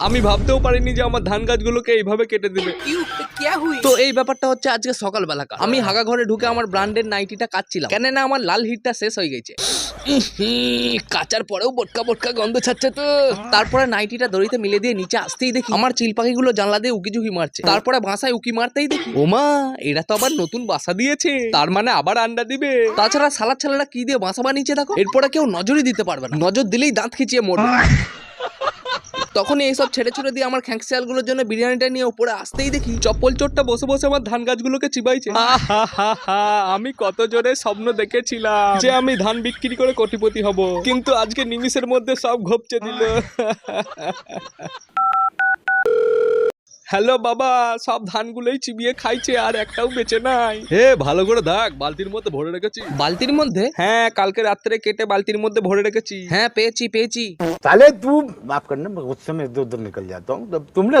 আমি ভাবতেও পারিনি যে আমার ধান গাছগুলোকে এইভাবে কেটে দিবে। তো এই ব্যাপারটা হচ্ছে আজকে সকালবেলা আমি হাগা ঘরে ঢুকে আমার ব্র্যান্ডের নাইটিটা কাচ্ছিলাম কেন না আমার লাল হিটটা শেষ হয়ে গেছে। কাচার পরেও বটকা বটকা গন্ধ ছাড়ছে তো। তারপরে নাইটিটা দড়িতে মিলে দিয়ে নিচে আসতেই দেখি আমার চিল পাখিগুলো জানলা দিয়ে উকি ঝুঁকি মারছে। তারপরে বাসায় উকি মারতেই দেখি ওমা এরা তো আবার নতুন বাসা দিয়েছে। তার মানে আবার আন্ডা দিবে। তাছাড়া সালাদ ছালারা কি দিয়ে বাসা বানিয়েছে দেখো? এরপরে কেউ নজরই দিতে পারবে না। নজর দিলেই দাঁত খিচিয়ে মরবে। তখন এইসব ছেড়ে ছুড়ে দিয়ে আমার খ্যাংসিয়ালগুলোর জন্য বিরিয়ানিটা নিয়ে উপরে আসতেই দেখি চপ্পল চোরটা বসে বসে আমার ধান গাছগুলোকে চিবাইছে। আমি কত জোরে স্বপ্ন দেখেছিলাম যে আমি ধান বিক্রি করে কোটিপতি হব। কিন্তু আজকে নিমিষের মধ্যে সব ঘপচে দিল। হ্যালো বাবা সব ধানগুলোই চিবিয়ে খাইছে আর একটাও বেঁচে নাই। হে ভালো করে দেখ বালতির মধ্যে ভরে রেখেছি। বালতির মধ্যে? হ্যাঁ কালকে রাত্রে কেটে বালতির মধ্যে ভরে রেখেছি। হ্যাঁ পেয়েছি পেয়েছি। তাহলে তুই মাফ করনা উস সময় দূর দূর নিকল যাতো হুম তুমনে